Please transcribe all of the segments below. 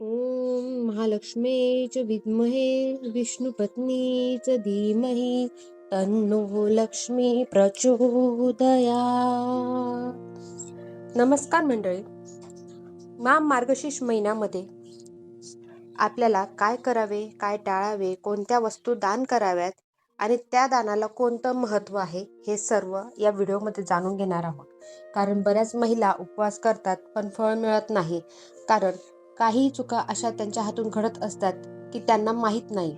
ॐ महालक्ष्मी च विद्महे विष्णुपत्नी च धीमहि तन्नो लक्ष्मी प्रचोदया। नमस्कार मंडळी माम मार्गशीर्ष महिन्यामध्ये आपल्याला काय करावे काय टाळावे कोणत्या वस्तू दान कराव्यात आणि त्या दानाला कोणतं महत्त्व आहे हे सर्व या व्हिडिओमध्ये जाणून घेणार आहोत. कारण बऱ्याच महिला उपवास करतात पण फळ मिळत नाही. कारण काही चुका अशा त्यांच्या हातून घडत असतात की त्यांना माहीत नाही.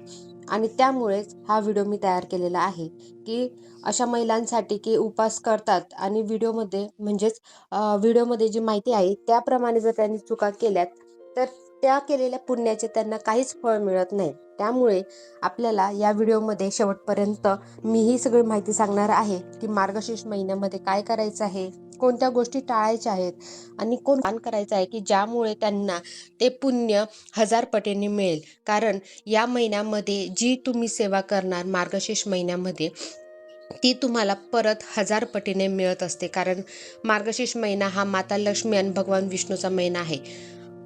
आणि त्यामुळेच हा व्हिडिओ मी तयार केलेला आहे की अशा महिलांसाठी की उपवास करतात. आणि व्हिडिओमध्ये म्हणजेच व्हिडिओमध्ये जी माहिती आहे त्याप्रमाणे जर त्यांनी चुका केल्यात तर त्या केलेल्या पुण्याचे त्यांना काहीच फळ मिळत नाही. त्यामुळे आपल्याला या व्हिडिओमध्ये शेवटपर्यंत मी ही सगळी माहिती सांगणार आहे की मार्गशीर्ष महिन्यामध्ये काय करायचं आहे? कोणत्या गोष्टी टाळायच्या आहेत आणि कोण दान करायचं आहे की ज्यामुळे त्यांना ते पुण्य हजार पटीने मिळेल. कारण या महिन्यामध्ये जी तुम्ही सेवा करणार मार्गशीर्ष महिन्यामध्ये ती तुम्हाला परत हजार पटीने मिळत असते. कारण मार्गशीर्ष महिना हा माता लक्ष्मी आणि भगवान विष्णूचा महिना आहे.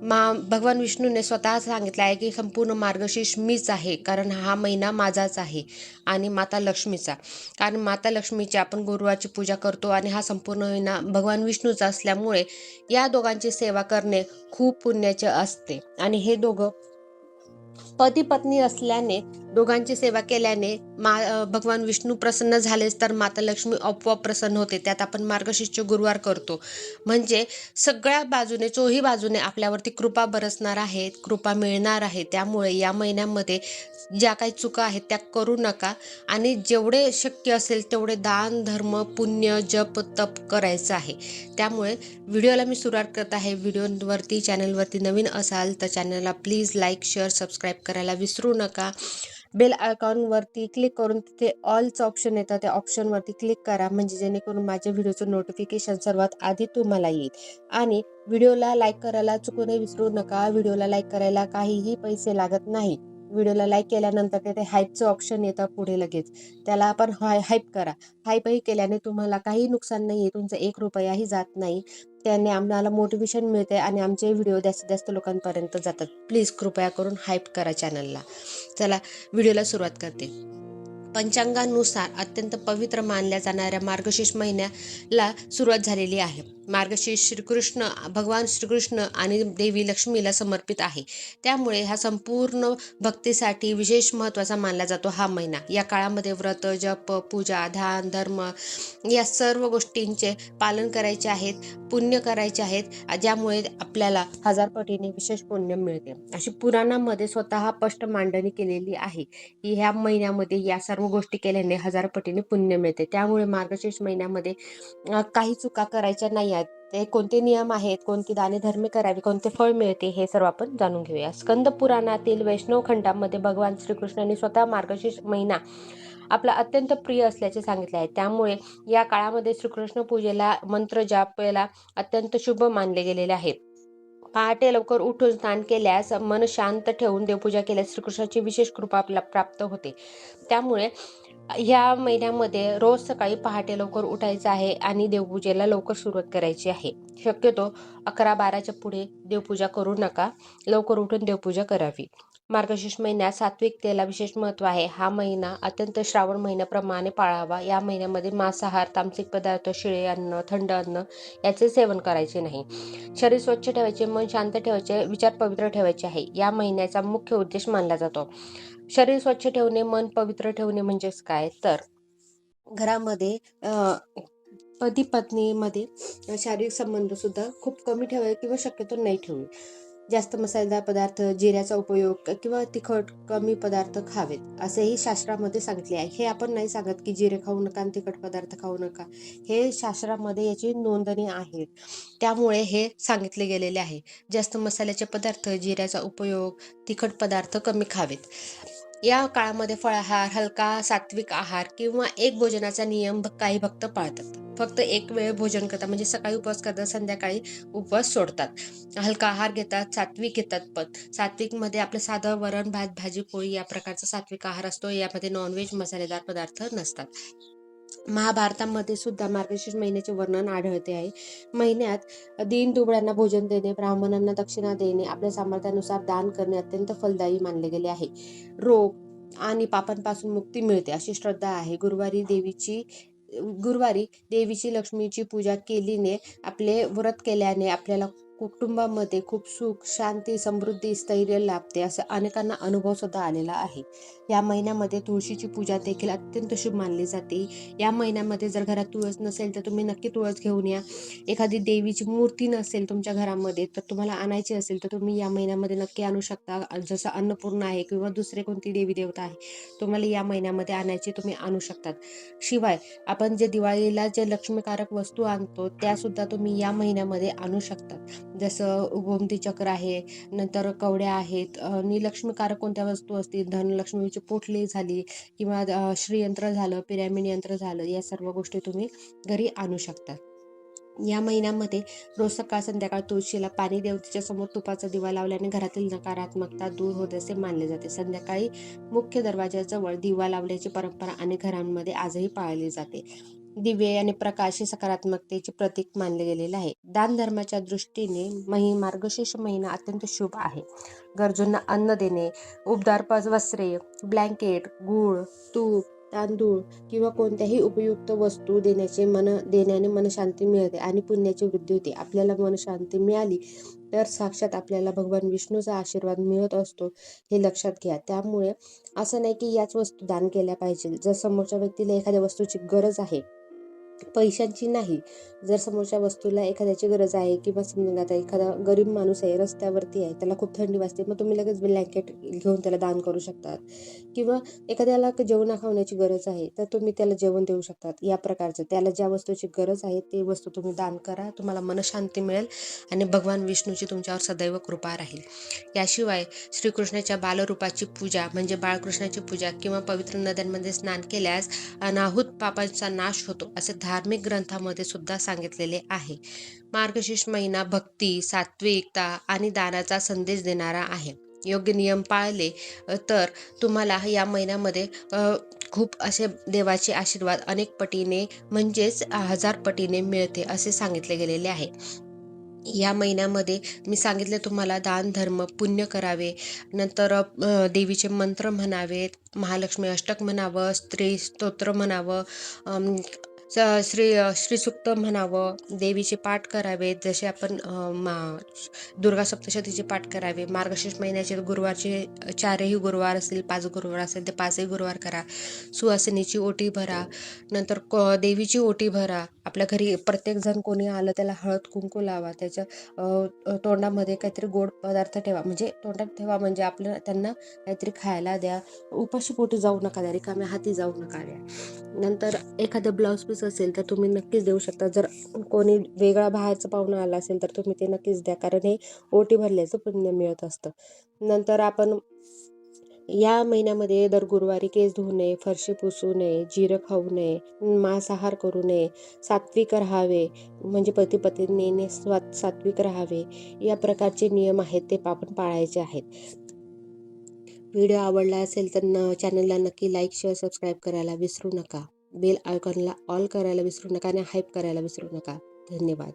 मा भगवान विष्णूने स्वतः सांगितलं आहे की संपूर्ण मार्गशीर्ष मीच आहे कारण हा महिना माझाच आहे आणि माता लक्ष्मीचा. कारण माता लक्ष्मीची आपण गुरुवारची पूजा करतो आणि हा संपूर्ण महिना भगवान विष्णूचा असल्यामुळे या दोघांची सेवा करणे खूप पुण्याचे असते. आणि हे दोघं पती पत्नी असल्याने दोघांची सेवा केल्याने मा भगवान विष्णू प्रसन्न झालेच तर माता लक्ष्मी आपोआप प्रसन्न होते. त्यात आपण मार्गशीर्ष गुरुवार करतो. म्हणजे सगळ्या बाजूने चोही बाजूने आपल्यावरती कृपा बरसणार आहे कृपा मिळणार आहे. त्यामुळे या महिन्यामध्ये ज्या काही चुका आहेत त्या करू नका. आणि जेवढे शक्य असेल तेवढे दान धर्म पुण्य जप तप करायचं आहे. त्यामुळे व्हिडिओला मी सुरुवात करत आहे. व्हिडिओवरती चॅनलवरती नवीन असाल तर चॅनलला प्लीज लाईक शेअर सबस्क्राईब करायला विसरू नका. बेल आयकॉनवरती क्लिक करून तिथे ऑलचं ऑप्शन येतं. त्या ऑप्शनवरती क्लिक करा म्हणजे जेणेकरून माझ्या व्हिडिओचं नोटिफिकेशन सर्वात आधी तुम्हाला येईल. आणि व्हिडिओला लाईक करायला चुकूनही विसरू नका. व्हिडिओला लाईक करायला काहीही पैसे लागत नाही. व्हिडिओला लाईक केल्यानंतर तिथे हाईपचं ऑप्शन येतं पुढे लगेच. त्याला आपण हाय हाईप करा. हाईपही केल्याने तुम्हाला काही नुकसान नाही आहे तुमचा एक रुपयाही जात नाही. त्याने आम्हाला मोटिवेशन मिळते आणि आमचे व्हिडिओ जास्तीत जास्त लोकांपर्यंत जातात. प्लीज कृपया करून हाईप करा चॅनलला चला व्हिडिओला सुरुवात करते. पंचांगानुसार अत्यंत पवित्र मानल्या जाणाऱ्या मार्गशीर्ष महिन्याला सुरुवात झालेली आहे. मार्गशीर्ष श्रीकृष्ण भगवान श्रीकृष्ण आणि देवी लक्ष्मीला समर्पित आहे. त्यामुळे हा संपूर्ण भक्तीसाठी विशेष महत्त्वाचा मानला जातो हा महिना. या काळामध्ये व्रत जप पूजा ध्यान धर्म या सर्व गोष्टींचे पालन करायचे आहेत पुण्य करायचे आहेत ज्यामुळे आपल्याला हजार पटीने विशेष पुण्य मिळते. अशी पुराणामध्ये स्वतः स्पष्ट मांडणी केलेली आहे की ह्या महिन्यामध्ये या सर्व गोष्टी केल्याने हजार पटीने पुण्य मिळते. त्यामुळे मार्गशीर्ष महिन्यामध्ये काही चुका करायच्या नाही आहेत ते कोणते नियम आहेत कोणती दाने धर्मे करावी कोणते फळ मिळते हे सर्व आपण जाणून घेऊया. स्कंद पुराणातील वैष्णव खंडामध्ये भगवान श्रीकृष्णांनी स्वतः मार्गशीर्ष महिना आपला अत्यंत प्रिय असल्याचे सांगितले आहे. त्यामुळे या काळामध्ये श्रीकृष्ण पूजेला मंत्र जापेला अत्यंत शुभ मानले गेलेले आहे. पहाटे लवकर उठून स्नान केल्यास मन शांत ठेवून देवपूजा केल्यास श्रीकृष्णाची विशेष कृपा आपला प्राप्त होते. त्यामुळे ह्या महिन्यामध्ये रोज सकाळी पहाटे लवकर उठायचं आहे आणि देवपूजेला लवकर सुरुवात करायची आहे. शक्यतो अकरा बाराच्या पुढे देवपूजा करू नका. लवकर उठून देवपूजा करावी. मार्गशीर्ष महिन्यात सात्विकतेला विशेष महत्त्व आहे. हा महिना अत्यंत श्रावण महिन्याप्रमाणे पाळावा. या महिन्यामध्ये मांसाहार तामसिक पदार्थ शिळे अन्न थंड अन्न याचे सेवन करायचे नाही. शरीर स्वच्छ ठेवायचे मन शांत ठेवायचे विचार पवित्र ठेवायचे आहे. या महिन्याचा मुख्य उद्देश मानला जातो. शरीर स्वच्छ ठेवणे मन पवित्र ठेवणे म्हणजेच काय? तर घरामध्ये पती पत्नीमध्ये शारीरिक संबंध सुद्धा खूप कमी ठेवावे किंवा शक्यतो नाही ठेवू जास्त मसालेदार पदार्थ जिऱ्याचा उपयोग किंवा तिखट कमी पदार्थ खावेत असेही शास्त्रामध्ये सांगितले आहे. हे आपण नाही सांगत की जिरे खाऊ नका आणि तिखट पदार्थ खाऊ नका. हे शास्त्रामध्ये याची नोंदणी आहे. त्यामुळे हे सांगितले गेलेले आहे. जास्त मसाल्याचे पदार्थ जिऱ्याचा उपयोग तिखट पदार्थ कमी खावेत. या काळामध्ये फळाहार हलका सात्विक आहार किंवा एक भोजनाचा नियम काही भक्त पाळतात. फक्त एक वेळ भोजन करतात म्हणजे सकाळी उपवास करतात संध्याकाळी उपवास सोडतात. हलका आहार घेतात सात्विक घेतात पण. सात्विकमध्ये आपलं साधं वरण भात भाजी पोळी या प्रकारचा सात्विक आहार असतो. यामध्ये नॉनव्हेज मसालेदार पदार्थ नसतात. महाभारतामध्ये सुद्धा मार्गशीर्ष महिन्याचे वर्णन आढळते आहे. महिन्यात दीन दुबळ्यांना भोजन देणे ब्राह्मणांना दक्षिणा देणे आपल्या सामर्थ्यानुसार दान करणे अत्यंत फलदायी मानले गेले आहे. रोग आणि पापांपासून मुक्ती मिळते अशी श्रद्धा आहे. गुरुवारी देवीची गुरुवारी देवीची लक्ष्मीची पूजा केलीने आपले व्रत केल्याने आपल्याला कुटुंबामध्ये खूप सुख शांती समृद्धी स्थैर्य लाभते असं अनेकांना अनुभव सुद्धा आलेला आहे. या महिन्यामध्ये तुळशीची पूजा देखील अत्यंत शुभ मानली जाते. या महिन्यामध्ये जर घरात तुळस नसेल तर तुम्ही नक्की तुळस घेऊन या. एखादी देवीची मूर्ती नसेल तुमच्या घरामध्ये तर तुम्हाला आणायची असेल तर तुम्ही या महिन्यामध्ये नक्की आणू शकता. जसं अन्नपूर्णा आहे किंवा दुसरे कोणती देवी देवता आहे तुम्हाला या महिन्यामध्ये आणायची तुम्ही आणू शकतात. शिवाय आपण जे दिवाळीला जे लक्ष्मीकारक वस्तू आणतो त्या सुद्धा तुम्ही या महिन्यामध्ये आणू शकतात. जसं गोमती चक्र आहे नंतर कवड्या आहेत आणि लक्ष्मीकारक कोणत्या वस्तू असतील? धनलक्ष्मीची पोटली झाली किंवा श्रीयंत्र झालं पिरॅमिड यंत्र झालं या सर्व गोष्टी तुम्ही घरी आणू शकता. या महिन्यामध्ये रोज सकाळ संध्याकाळ तुळशीला पाणी देवतेच्या समोर तुपाचा दिवा लावल्याने घरातील नकारात्मकता दूर होते असे मानले जाते. संध्याकाळी मुख्य दरवाजाजवळ दिवा लावल्याची परंपरा अनेक घरांमध्ये आजही पाळली जाते. दिवे आणि प्रकाश हे सकारात्मकतेचे प्रतीक मानले गेलेले आहे. दान धर्माच्या दृष्टीने मही मार्गशीर्ष महिना अत्यंत शुभ आहे. गरजूंना अन्न देणे उबदार वस्त्रे ब्लँकेट गूळ तूप तांदूळ किंवा कोणत्याही उपयुक्त वस्तू देण्याचे मन देण्याने मनशांती मिळते आणि पुण्याची वृद्धी होते. आपल्याला मनशांती मिळाली तर साक्षात आपल्याला भगवान विष्णूचा आशीर्वाद मिळत असतो हे लक्षात घ्या. त्यामुळे असं नाही की याच वस्तू दान केल्या पाहिजे. जर समोरच्या व्यक्तीला एखाद्या वस्तूची गरज आहे पैशांची नाही. जर समोरच्या वस्तूला एखाद्याची गरज आहे किंवा समजा आता एखादा गरीब माणूस आहे रस्त्यावरती आहे त्याला खूप थंडी वाजते मग तुम्ही लगेच ब्लँकेट घेऊन त्याला दान करू शकतात. किंवा एखाद्याला जेवणा खावण्याची गरज आहे तर तुम्ही त्याला जेवण देऊ शकतात. या प्रकारचं. त्याला ज्या वस्तूची गरज आहे ते वस्तू तुम्ही दान करा तुम्हाला मनशांती मिळेल आणि भगवान विष्णूची तुमच्यावर सदैव कृपा राहील. याशिवाय श्रीकृष्णाच्या बालरूपाची पूजा म्हणजे बाळकृष्णाची पूजा किंवा पवित्र नद्यांमध्ये स्नान केल्यास अनाहूत पापांचा नाश होतो असे धार्मिक ग्रंथामध्ये सुद्धा सांगितलेले आहे. मार्गशीर्ष महिना भक्ती सात्विकता आणि दानाचा संदेश देणारा आहे. योग्य नियम पाळले तर तुम्हाला या महिन्यामध्ये खूप असे देवाचे आशीर्वाद अनेक पटीने म्हणजेच हजार पटीने मिळते असे सांगितले गेलेले आहे. या महिन्यामध्ये मी सांगितले तुम्हाला दान धर्म पुण्य करावे नंतर देवीचे मंत्र म्हणावेत महालक्ष्मी अष्टक म्हणावं स्त्री स्तोत्र म्हणावं श्री श्रीसुक्त म्हणावं देवीचे पाठ करावेत जसे आपण मा दुर्गा सप्तशतीचे पाठ करावे मार्गशीर्ष महिन्याचे गुरुवारचे चारही गुरुवार असतील पाच गुरुवार असेल ते पाचही गुरुवार करा. सुवासिनीची ओटी भरा नंतर क देवीची ओटी भरा. आपल्या घरी प्रत्येकजण कोणी आलं त्याला हळद कुंकू लावा त्याच्या तोंडामध्ये काहीतरी गोड पदार्थ ठेवा. म्हणजे तोंडात ठेवा म्हणजे आपल्या त्यांना काहीतरी खायला द्या. उपाशी पोटी जाऊ नका द्या रिकाम्या हाती जाऊ नका द्या. नंतर एखादं ब्लाऊज ऑफिस असेल तर तुम्ही नक्कीच देऊ शकता. जर कोणी वेगळा बाहेरचा पाहुणा आला असेल तर तुम्ही ते नक्कीच द्या कारण हे ओटी भरल्याचं पुण्य मिळत असतं. नंतर आपण या महिन्यामध्ये दर गुरुवारी केस धुवू नये फरशी पुसू नये जिरं खाऊ नये मांसाहार करू नये सात्विक राहावे म्हणजे पती पत्नीने स्वा सात्विक राहावे या प्रकारचे नियम आहेत ते आपण पाळायचे आहेत. व्हिडिओ आवडला असेल तर न चॅनलला नक्की लाईक शेअर सबस्क्राईब करायला विसरू नका. बेल आयकॉनला ऑल करायला विसरू नका आणि हाईप करायला विसरू नका. धन्यवाद.